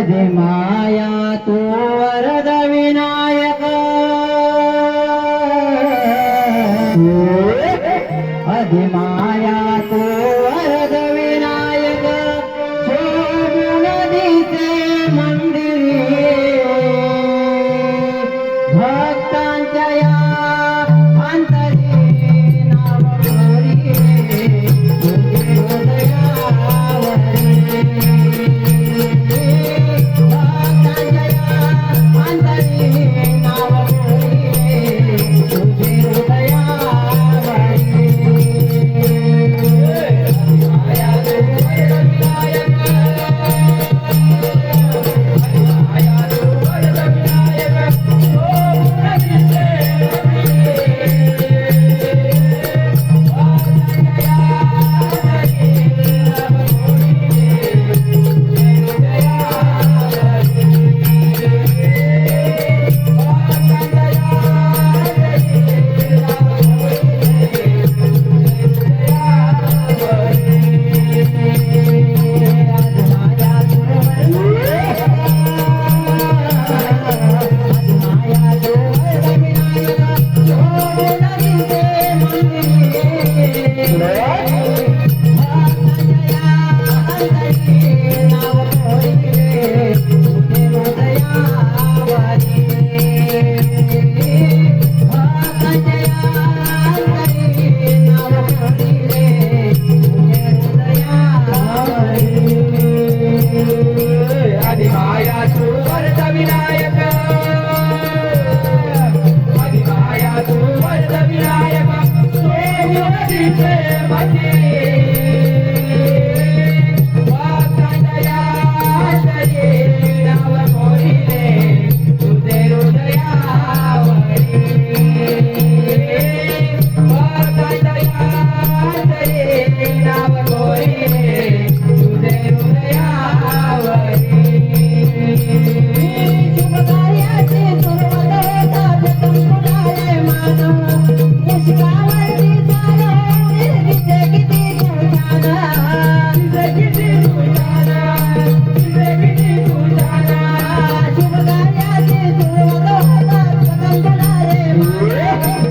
भजे माया तु वरद विनायक अधिमाया तु છે પછી Música